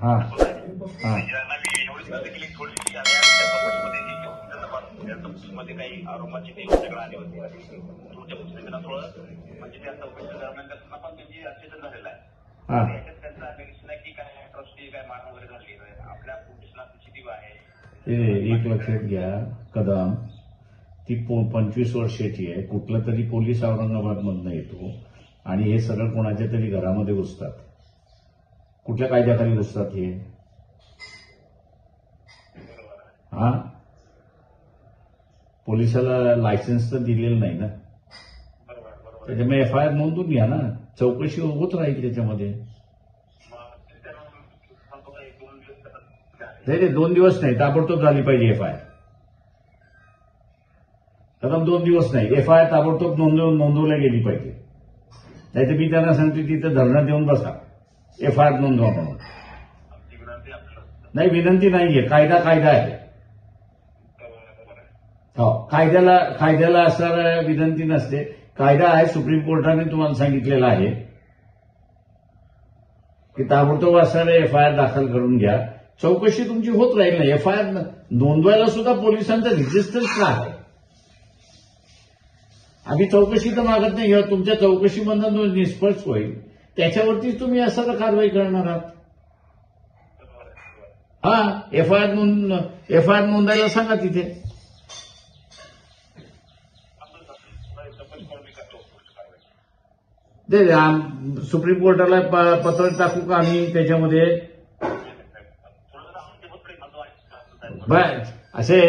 हा. हा. ज्यांना मी एवढीच विनंती केली थोडीशी आणि त्या चौकशीमध्ये जी संदर्भात त्या चौकशीमध्ये काही आरोपाची काही उजागर आली होती. आणि तुमच्या पुस्तकांना थोडं म्हणजे त्या चौकशी दरम्यान त्यांना पण त्यांची अचेतन झालेलं आहे त्याच्यात त्यांचं अपेक्षा आहे की काय अॅट्रॉसिटी काय मान वगैरे झाली आहे. आपल्या पोलिसला सीसीटीव्ही आहे. ते एक लक्षात घ्या कदम. ती पंचवीस वर्षाची आहे. कुठला तरी पोलीस औरंगाबादमधनं येतो. आणि हे सगळं कोणाच्या तरी घरामध्ये घुसतात. कुठल्या कायद्याखाली नसतात हे? हा? पोलिसाला लायसन्स तर दिलेलं नाही ना? त्याच्यामुळे एफ आय आर नोंदून घ्या ना. चौकशी होत राहील त्याच्यामध्ये. दोन दिवस नाही दोन दिवस नाही. ताबडतोब झाली पाहिजे एफ आय आर कदम दोन दिवस नाही. एफ आय आर ताबडतोब नोंदवून नोंदवल्या गेली पाहिजे. नाही तर मी त्यांना सांगते तिथं धरणं देऊन बसा. एफ आय आर नोंदवा म्हणून. नाही विनंती नाहीये. कायदा कायदा आहे. हो कायद्याला कायद्याला असणारा विनंती नसते. कायदा आहे सुप्रीम कोर्टाने तुम्हाला सांगितलेला आहे. की ताबडतोब असणारे एफ आय आर दाखल करून घ्या. चौकशी तुमची होत राहील ना. एफ आय आर नोंदवायला सुद्धा पोलिसांचा रेजिस्टन्स का आहे आम्ही चौकशी तर मागत नाही. किंवा तुमच्या चौकशीमधनं जो निष्फळ होईल. त्याच्यावरतीच तुम्ही असं कारवाई करणार आहात. हा एफ आय आर नोंद एफ आय आर नोंदायला सांगा तिथे. दे सुप्रीम कोर्टाला पत्र टाकू का आम्ही त्याच्यामध्ये? बर असे